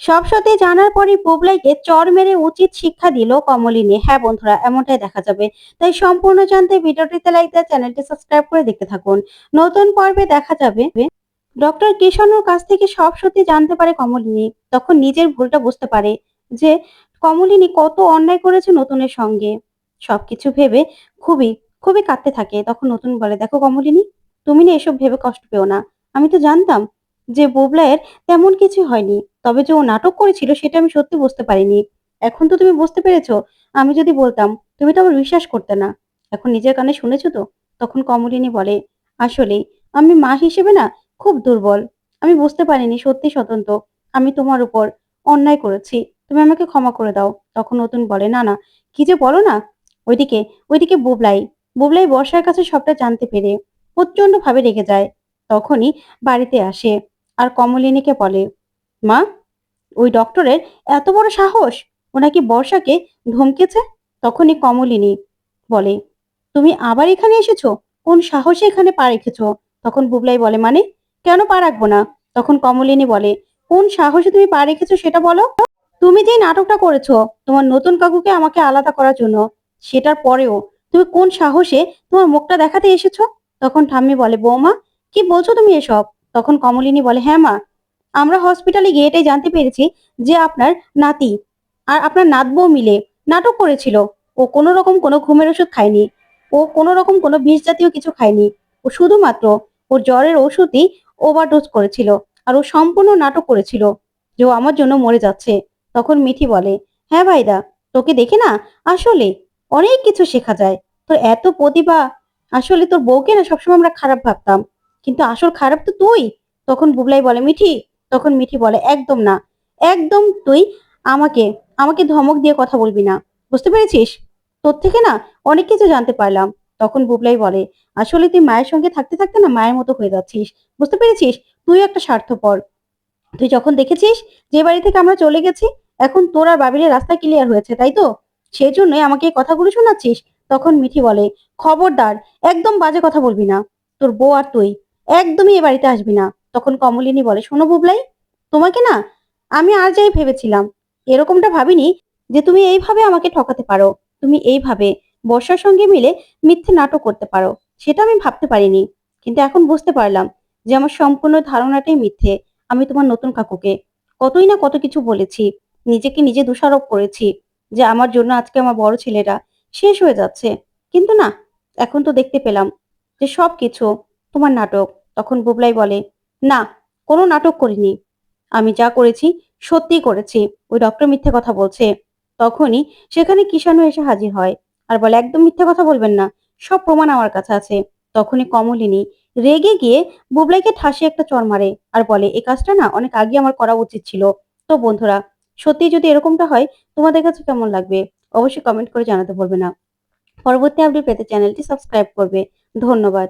সব সত্যি জানার পরই বুবলাইকে চর মেরে উচিত শিক্ষা দিল কমলিনী। হ্যাঁ বন্ধুরা, এমনটাই দেখা যাবে। তাই সম্পূর্ণ জানতে ভিডিওটিতে লাইক দেয় চ্যানেলটি সাবস্ক্রাইব করে দেখতে থাকুন। নতুন পর্বে দেখা যাবে। ডক্টর কিষণের কাছ থেকে সব সত্যি জানতে পারে কমলিনী, তখন নিজের ভুলটা বুঝতে পারে যে কমলিনী কত অন্যায় করেছে নতুনের সঙ্গে। সবকিছু ভেবে খুবই খুবই কাঁদতে থাকে। তখন নতুন বলে, দেখো কমলিনী, তুমি না এসব ভেবে কষ্ট পেও না। আমি তো জানতাম যে বুবলাইয়ের তেমন কিছু হয়নি, তবে যে ও নাটক করেছিল সেটা আমি সত্যি বুঝতে পারিনি। এখন তো তুমি বুঝতে পেরেছ, আমি যদি বলতাম, তুমি তো আমার বিশ্বাস করতে না। এখন নিজের কানে শুনেছো তো? তখন কমলিনী বলে, আসলে আমি মা হিসেবে না খুব দুর্বল। আমি বুঝতে পারিনি সত্যি স্বতন্ত্র। আমি তোমার উপর অন্যায় করেছি। তুমি আমাকে ক্ষমা করে দাও। তখন নতুন বলে, না না, কি যে বলো না। ওইদিকে ওইদিকে বুবলাই বুবলাই বর্ষার কাছে সবটা জানতে পেরে প্রচণ্ড ভাবে রেগে যায়। তখনই বাড়িতে আসে। আর কমলিনীকে বলে, মা, ওই ডক্টরের এত বড় সাহস? ও নাকি বর্ষাকে ধমকেছে? তখনই কমলিনী বলে, তুমি আবার এখানে এসেছ? কোন সাহসে এখানে পা রেখেছো? তখন বুবলাই বলে মানে? কেন পা রাখব না? তখন কমলিনী বলে, কোন সাহসে তুমি পা রেখেছো সেটা বলো? তুমি যে নাটকটা করেছ, তোমার নতুন কাকুকে আমাকে আলাদা করার জন্য, সেটার পরেও তুমি কোন সাহসে তোমার মুখটা দেখাতে এসেছ? তখন ঠাম্মি বলে, বৌমা, কি বলছো তুমি এসব? তখন কমলিনী বলে হ্যাঁ মা, আমরা হসপিটালে গিয়ে এটাই জানতে পেরেছি যে আপনার নাতি আর আপনার নাতবউ মিলে নাটক করেছিল। ও কোনো রকম কোনো ঘুমের ওষুধ খায়নি। ও কোনো রকম কোনো বিষ জাতীয় কিছু খায়নি। ও শুধুমাত্র ওর জ্বরের ওষুধই ওভারডোজ করেছিল আর ও সম্পূর্ণ নাটক করেছিল যে ও আমার জন্য মরে যাচ্ছে। তখন মিঠি বলে হ্যাঁ ভাইদা, তোকে দেখে না আসলে অনেক কিছু শেখা যায়। তোর এত প্রতিভা, আসলে তোর বউকে না সবসময় আমরা খারাপ ভাবতাম। কিন্তু আসল খারাপ তো তুই? তখন বুবলাই বলে, মিঠি। তখন মিঠি বলে, একদম না, একদম তুই আমাকে আমাকে ধমক দিয়ে কথা বলবি না। বুঝতে পেরেছিস? তোর থেকে না অনেক কিছু জানতে পারলাম। তখন বুবলাই বলে, আসলে তুই মায়ের সঙ্গে থাকতে থাকতে না মায়ের মতো হয়ে যাচ্ছিস। বুঝতে পেরেছিস? তুই একটা স্বার্থপর। তুই যখন দেখেছিস যে বাড়ি থেকে আমরা চলে গেছি, এখন তোর আর বাবিরের রাস্তা ক্লিয়ার হয়েছে, তাই তো? সেই জন্যই আমাকে এই কথাগুলো শোনাচ্ছিস? তখন মিঠি বলে, খবরদার, একদম বাজে কথা বলবি না। তোর বউ আর তুই একদমই এ বাড়িতে আসবি না। তখন কমলিনী বলে, শোনো বুবলাই, তোমাকে না আমি আর যাই ভেবেছিলাম। এরকমটা ভাবিনি যে তুমি এইভাবে আমাকে ঠকাতে পারো। তুমি এইভাবে বর্ষার সঙ্গে মিলে মিথ্যে নাটক করতে পারো। সেটা আমি ভাবতে পারিনি। কিন্তু এখন বুঝতে পারলাম যে আমার সম্পূর্ণ ধারণাটাই মিথ্যে। আমি তোমার নতুন কাকুকে। কতই না কত কিছু বলেছি। নিজেকে নিজে দোষারোপ করেছি যে আমার জন্য আজকে আমার বড় ছেলেরা শেষ হয়ে যাচ্ছে। কিন্তু না, এখন তো দেখতে পেলাম যে সব কিছু তোমার নাটক। তখন বুবলাই বলে, না, কোনো নাটক করিনি। আমি যা করেছি সত্যি করেছি। ওই ডক্টর মিথ্যে কথা বলছে। তখনই সেখানে কিষাণু এসে হাজির হয়। আর বলে, একদম মিথ্যে কথা বলবেন না। সব প্রমাণ আমার কাছে আছে। তখনই কমলিনী রেগে গিয়ে বুবলাইকে ঠাসে একটা চর মারে আর বলে এই কাজটা না অনেক আগে আমার করা উচিত ছিল। তো বন্ধুরা, সত্যি যদি এরকমটা হয়, তোমাদের কাছে কেমন লাগবে? অবশ্যই কমেন্ট করে জানাতে ভুলবে না। পরবর্তী আপডেট পেতে চ্যানেলটি সাবস্ক্রাইব করবে। ধন্যবাদ।